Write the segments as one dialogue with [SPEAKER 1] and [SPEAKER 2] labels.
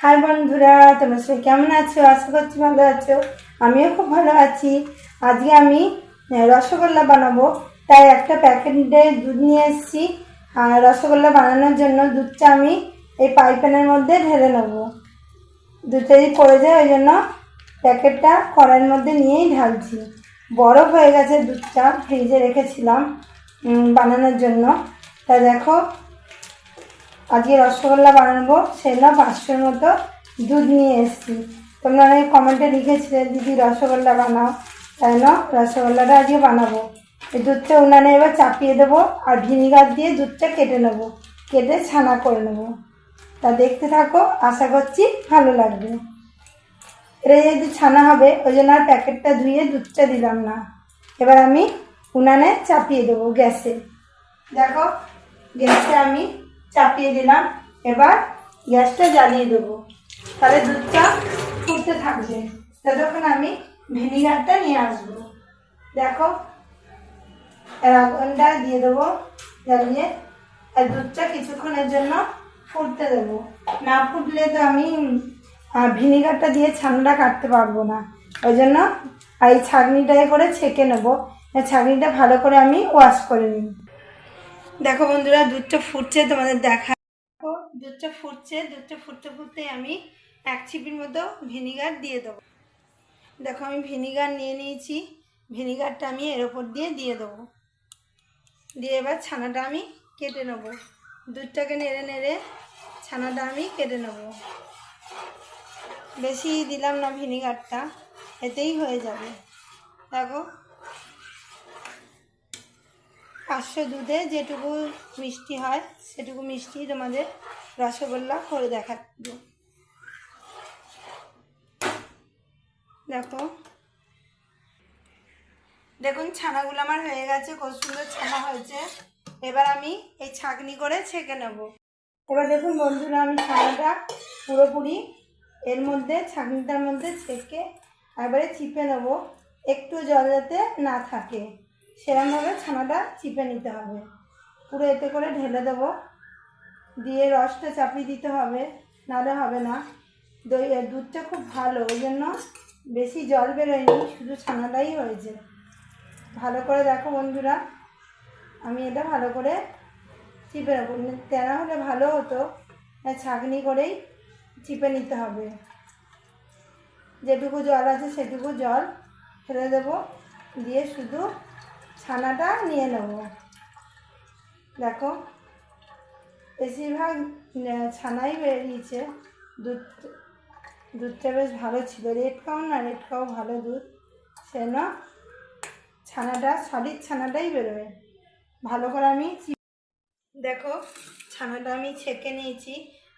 [SPEAKER 1] High বন্ধুরা, তোমরা সবাই কেমন আছো? আশা করছি ভালো আছো। আমিও খুব ভালো আছি। আজকে আমি রসগোল্লা বানাবো। তাই একটা প্যাকেটে দুধ নিয়ে এসেছি। আর রসগোল্লা বানানোর জন্য দুধটা আমি এই পাইপ্যানের মধ্যে ঢেলে নেব। দুধটা যদি পড়ে যায়, ওই জন্য প্যাকেটটা কড়াইয়ের মধ্যে নিয়েই ঢালছি। বরফ হয়ে গেছে দুধটা, ফ্রিজে রেখেছিলাম বানানোর জন্য। তা দেখো আজকে রসগোল্লা বানাবো সেটা পাঁচশোর মতো দুধ নিয়ে এসেছি। তোমরা অনেক কমেন্টে লিখেছিলে, দিদি, রসগোল্লা বানাও। তাই না? রসগোল্লাটা আজকে বানাবো। এই দুধটা উনানে এবার চাপিয়ে দেবো আর ভিনিগার দিয়ে দুধটা কেটে নেব। কেটে ছানা করে নেব। তা দেখতে থাকো, আশা করছি ভালো লাগবে। এটা যদি ছানা হবে, ওই জন্য আর প্যাকেটটা ধুয়ে দুধটা দিলাম না। এবার আমি উনানে চাপিয়ে দেবো গ্যাসে। দেখো, গ্যাসে আমি চাপিয়ে দিলাম। এবার গ্যাসটা জ্বালিয়ে দেবো। তাহলে দুধটা ফুটতে থাকবে। ততক্ষণ আমি ভিনিগারটা নিয়ে আসব। দেখো আগুনটা দিয়ে দেবো, জ্বালিয়ে আর দুধটা কিছুক্ষণের জন্য ফুটতে দেবো। না ফুটলে তো আমি ভিনিগারটা দিয়ে ছানাটা কাটতে পারব না। ওই জন্য এই ছাঁকনিটায় করে ছেঁকে নেব। ছাঁকনিটা ভালো করে আমি ওয়াশ করে নিই দেখো বন্ধুরা, দুধটা ফুটছে, তোমাদের দেখা দেখো, দুধটা ফুটছে, দুধটা ফুটতে ফুটতে আমি এক চিপির মতো ভিনিগার দিয়ে দেবো। দেখো, আমি ভিনিগার নিয়ে নিয়েছি, ভিনিগারটা আমি এর ওপর দিয়ে দিয়ে দেবো। দিয়ে এবার ছানাটা আমি কেটে নেব। দুধটাকে নেড়ে নেড়ে ছানাটা আমি কেটে নেব। বেশি দিলাম না ভিনিগারটা, এতেই হয়ে যাবে। দেখো পাঁচশো দুধে যেটুকু মিষ্টি হয়, সেটুকু মিষ্টি তোমাদের রসগোল্লা করে দেখাবো দেখো। দেখুন, ছানাগুলো আমার হয়ে গেছে কত সুন্দর ছানা হয়েছে। এবার আমি এই ছাঁকনি করে ছেঁকে নেব। এবার দেখুন বন্ধুরা, আমি ছানাটা পুরোপুরি এর মধ্যে, ছাঁকনিটার মধ্যে ছেঁকে একবারে চিপে নেব। একটু জল যাতে না থাকে। সেরকমভাবে ছানাটা চিপে নিতে হবে। পুরো এতে করে ঢেলে দেবো। দিয়ে রসটা চাপিয়ে দিতে হবে, নাহলে হবে না। দই দুধটা খুব ভালো, ওই জন্য বেশি জল বেরোয়নি, শুধু ছানাটাই হয়েছে। ভালো করে দেখো বন্ধুরা, আমি এটা ভালো করে চিপে নেব। তেনা হলে ভালো হতো ছাঁকনি করেই চিপে নিতে হবে। যেটুকু জল আছে সেটুকু জল ফেলে দেবো। দিয়ে শুধু ছানাটা নিয়ে নেব দেখো, বেশিরভাগ ছানাই বেরিয়েছে। দুধ, দুধটা বেশ ভালো ছিল। রেড খাও না রেড কাউ ভালো দুধ। সেজন্য ছানাটা সলিড ছানাটাই বেরোয়। ভালো করে আমি দেখো, ছানাটা আমি ছেঁকে নিয়েছি।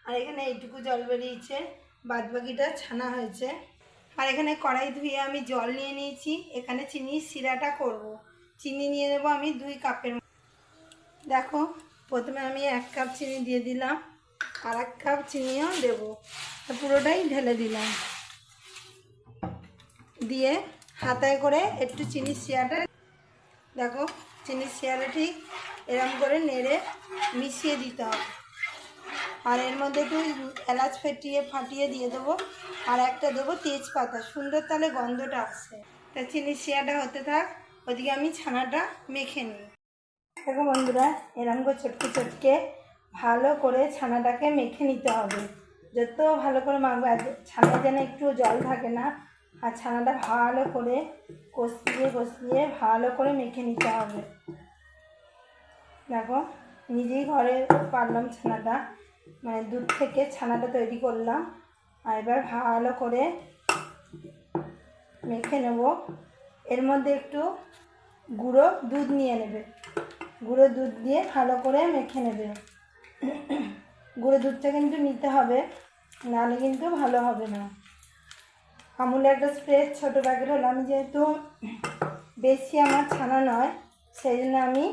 [SPEAKER 1] আর এখানে এইটুকু জল বেরিয়েছে। বাদ বাকিটা ছানা হয়েছে। আর এখানে কড়াই ধুয়ে আমি জল নিয়ে নিয়েছি। এখানে চিনির শিরাটা করব। চিনি নিয়ে নেব আমি দুই কাপের। দেখো, প্রথমে আমি এক কাপ চিনি দিয়ে দিলাম, আর এক কাপ চিনিও দেবো। পুরোটাই ঢেলে দিলাম। দিয়ে হাতায় করে একটু চিনির শিয়াটা দেখো চিনির শিরাটা ঠিক এরম করে নেড়ে মিশিয়ে দিতে হবে। আর এর মধ্যে একটু এলাচ ফেটিয়ে ফাটিয়ে দিয়ে দেবো, আর একটা দেবো তেজপাতা। সুন্দর তাহলে গন্ধটা আসে। তা চিনির শিরাটা হতে থাক। ওদিকে আমি ছানাটা মেখে নিই। দেখো বন্ধুরা, এরম করে চটকে চটকে ভালো করে ছানাটাকে মেখে নিতে হবে। যত ভালো করে মাখবে ছানা যেন একটু জল থাকে না, আর ছানাটা ভালো করে কষিয়ে কষিয়ে ভালো করে মেখে নিতে হবে। দেখো, নিজেই ঘরে পারলাম ছানাটা মানে দুধ থেকে ছানাটা তৈরি করলাম, আর এবার ভালো করে মেখে নেব। এর মধ্যে একটু গুঁড়ো দুধ নিয়ে নেবে। গুঁড়ো দুধ দিয়ে ভালো করে মেখে নেবে। গুঁড়ো দুধটা কিন্তু নিতে হবে, নাহলে কিন্তু ভালো হবে না। আমুলের একটা স্প্রে ছোটো প্যাকেট হলো। আমি যেহেতু বেশি আমার ছানা নয়, সেই জন্য আমি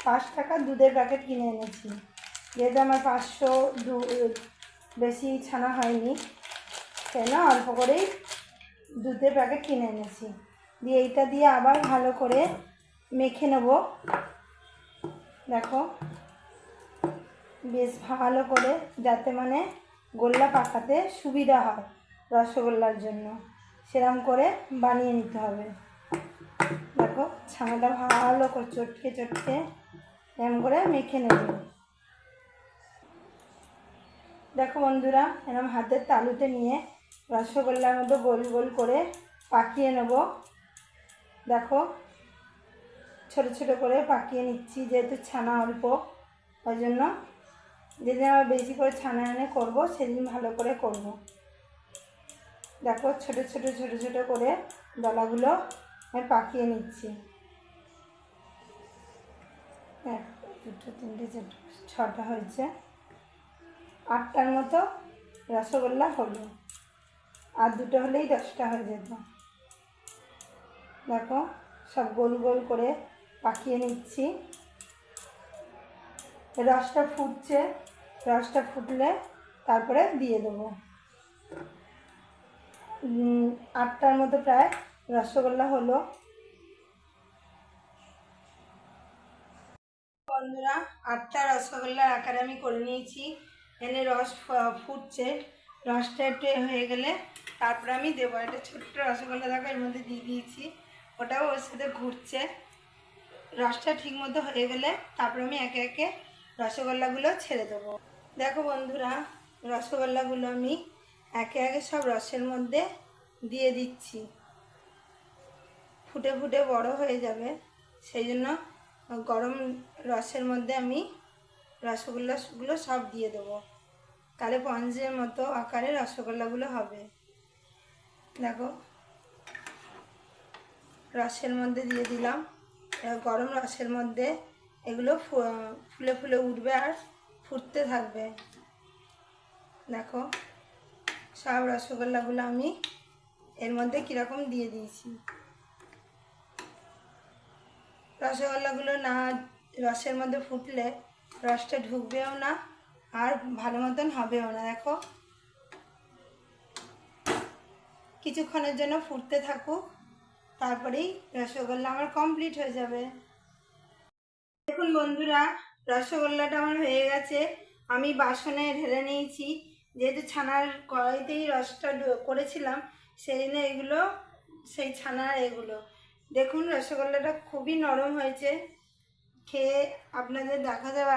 [SPEAKER 1] পাঁচ টাকা দুধের প্যাকেট কিনে এনেছি। যেহেতু আমার পাঁচশো দু, বেশি ছানা হয়নি সেই না অল্প করেই দুধের প্যাকেট কিনে এনেছি। দিয়ে এইটা দিয়ে আবার ভালো করে মেখে নেব। দেখো, বেশ ভালো করে যাতে মানে গোল্লা পাকাতে সুবিধা হয় রসগোল্লার জন্য। সেরম করে বানিয়ে নিতে হবে। দেখো, ছানাটা ভালো করে চটকে চটকে এরম করে মেখে নেবে। দেখো বন্ধুরা, এরম হাতের তালুতে নিয়ে রসগোল্লার মতো গোল গোল করে পাকিয়ে নেব। দেখো ছোট ছোট করে পাকিয়ে নিচ্ছি, যেহেতু ছানা অল্প। ওই জন্য যেদিন আবার বেশি করে ছানা এনে করব, সেদিন ভালো করে করব। দেখো ছোট ছোট ছোট ছোট করে দলাগুলো আমি পাকিয়ে নিচ্ছি। এক, দুটো, তিনটে, চারটে, ছটা হয়েছে। আটটার মতো রসগোল্লা হলো। আর দুটো হলেই দশটা হয়ে যেত। দেখো সব গোল গোল করে পাকিয়ে নিচ্ছি। রসটা ফুটছে, রসটা ফুটলে তারপরে দিয়ে দেবো। আটটার মতো প্রায় রসগোল্লা হলো। বন্ধুরা, আটটা রসগোল্লার আকারে আমি করে নিয়েছি। এনে রস ফুটছে। রসটা একটু হয়ে গেলে তারপরে আমি দেবো। একটা ছোট্ট রসগোল্লা দেখো, এর মধ্যে দিয়ে দিয়েছি। ওটাও ওর সাথে ঘুরছে। রসটা ঠিক মতো হয়ে গেলে তারপরে আমি একে একে রসগোল্লাগুলো ছেড়ে দেবো। দেখো বন্ধুরা, রসগোল্লাগুলো আমি একে একে সব রসের মধ্যে দিয়ে দিচ্ছি। ফুটে ফুটে বড় হয়ে যাবে, সেই জন্য গরম রসের মধ্যে আমি রসগোল্লাগুলো সব দিয়ে দেবো। তাহলে পঞ্চের মতো আকারে রসগোল্লাগুলো হবে। দেখো, রসের মধ্যে দিয়ে দিলাম। গরম রসের মধ্যে এগুলো ফুলে ফুলে উঠবে আর ফুটতে থাকবে। দেখো, সব রসগোল্লাগুলো আমি এর মধ্যে কীরকম দিয়ে দিয়েছি। রসগোল্লাগুলো না রসের মধ্যে ফুটলে রসটা ঢুকবেও না আর ভালো মতন হবেও না। দেখো, কিছুক্ষণের জন্য ফুটতে থাকুক। তারপরেই রসগোল্লা আমার কমপ্লিট হয়ে যাবে। দেখুন বন্ধুরা, রসগোল্লাটা আমার হয়ে গেছে। আমি বাসনে ঢেলে নিয়েছি। যেহেতু ছানার কড়াইতেই রসটা করেছিলাম, সেই জন্য এগুলো, সেই ছানার এগুলো। দেখুন রসগোল্লাটা খুবই নরম হয়েছে। খেয়ে আপনাদের দেখা যাবে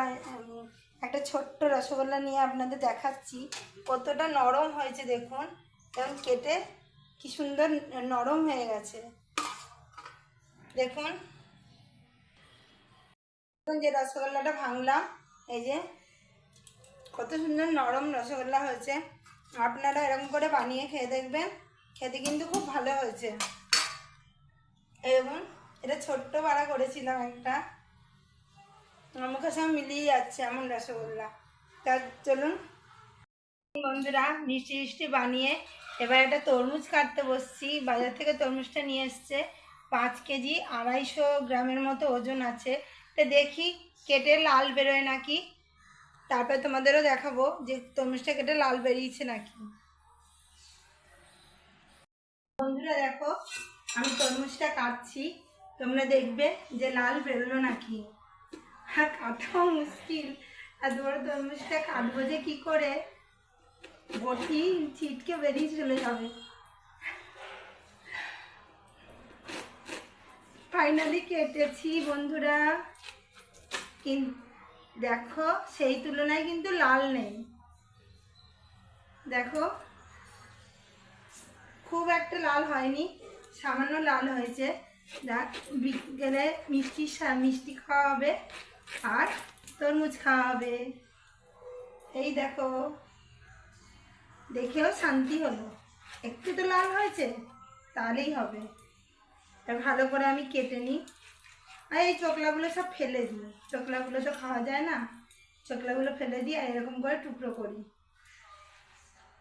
[SPEAKER 1] একটা ছোট্ট রসগোল্লা নিয়ে আপনাদের দেখাচ্ছি। কতটা নরম হয়েছে দেখুন। এবং কেটে কি সুন্দর নরম হয়ে গেছে। দেখুন। যে রসগোল্লাটা ভাঙলাম। এই যে কত সুন্দর নরম রসগোল্লা হয়েছে। আপনারা এরকম করে বানিয়ে খেয়ে দেখবেন। খেতে কিন্তু খুব ভালো হয়েছে। এরকম এটা ছোট্ট পাড়া করেছিলাম একটা। মুখের সঙ্গে মিলিয়ে যাচ্ছে এমন রসগোল্লা। তা চলুন। বন্ধুরা, মিষ্টি মিষ্টি বানিয়ে এবার একটা তরমুজ কাটতে বসছি। বাজার থেকে তরমুজটা নিয়ে এসছে। পাঁচ কেজি আড়াইশো গ্রামের মতো ওজন আছে। তো দেখি কেটে লাল বেরোয় নাকি? তারপরে তোমাদেরও দেখাবো যে তরমুজটা কেটে লাল বেরিয়েছে নাকি। বন্ধুরা দেখো, আমি তরমুজটা কাটছি। তোমরা দেখবে যে লাল বেরোলো নাকি। হ্যাঁ কাটাও মুশকিল। আর বড় তরমুজটা কাটবো যে কি করে? বটি ছিটকে বেরিয়ে চলে যাবে। ফাইনালি কেটেছি বন্ধুরা। দেখো, সেই তুলনায় কিন্তু লাল নেই। দেখো, খুব একটা লাল হয়নি, সামান্য লাল হয়েছে। বিকেলে মিষ্টি মিষ্টি খাওয়া হবে, আর তরমুজ খাওয়া হবে। এই দেখো, দেখেও শান্তি হলো। একটু তো লাল হয়েছে, তাহলেই হবে। তা ভালো করে আমি কেটে নিই। আর এই চোকলাগুলো সব ফেলে দিই। চোকলাগুলো তো খাওয়া যায় না। চোকলাগুলো ফেলে দিই আর এরকম করে টুকরো করি।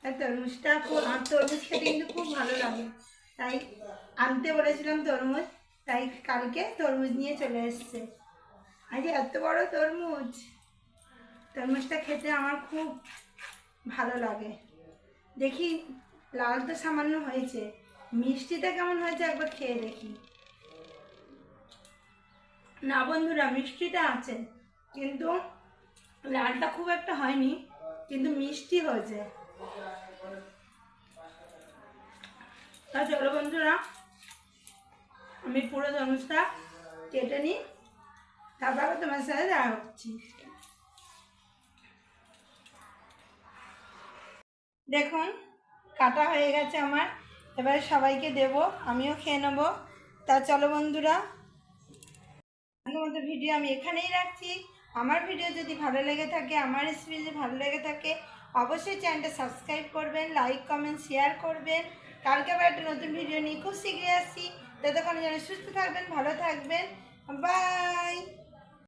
[SPEAKER 1] আর তরমুজটা খুব আর তরমুজ খেতে কিন্তু খুব ভালো লাগে। তাই আনতে বলেছিলাম তরমুজ, তাই কালকে তরমুজ নিয়ে চলে এসছে। আজ এত বড় তরমুজ! তরমুজটা খেতে আমার খুব ভালো লাগে। দেখি, লাল তো সামান্য হয়েছে। মিষ্টিটা কেমন হয়েছে একবার খেয়ে দেখি। না বন্ধুরা, মিষ্টিটা আছে, কিন্তু লালটা খুব একটা হয়নি, কিন্তু মিষ্টি হয়েছে। তা চলো বন্ধুরা, আমি পুরো তরমুজটা কেটে নিই, তারপর তোমার সাথে দেখা হচ্ছি। দেখুন, কাটা হয়ে গেছে আমার। এবারে সবাইকে দেব, আমিও খেয়ে নেব। তা চলো বন্ধুরা মতো ভিডিও আমি এখানেই রাখছি। আমার ভিডিও যদি ভালো লেগে থাকে, আমার রেসিপি যদি ভালো লেগে থাকে, অবশ্যই চ্যানেলটা সাবস্ক্রাইব করবেন লাইক কমেন্ট শেয়ার করবেন। কালকে আবার একটা নতুন ভিডিও নিয়ে খুব শীঘ্রই আসছি। ততক্ষণ যেন সুস্থ থাকবেন, ভালো থাকবেন। বাই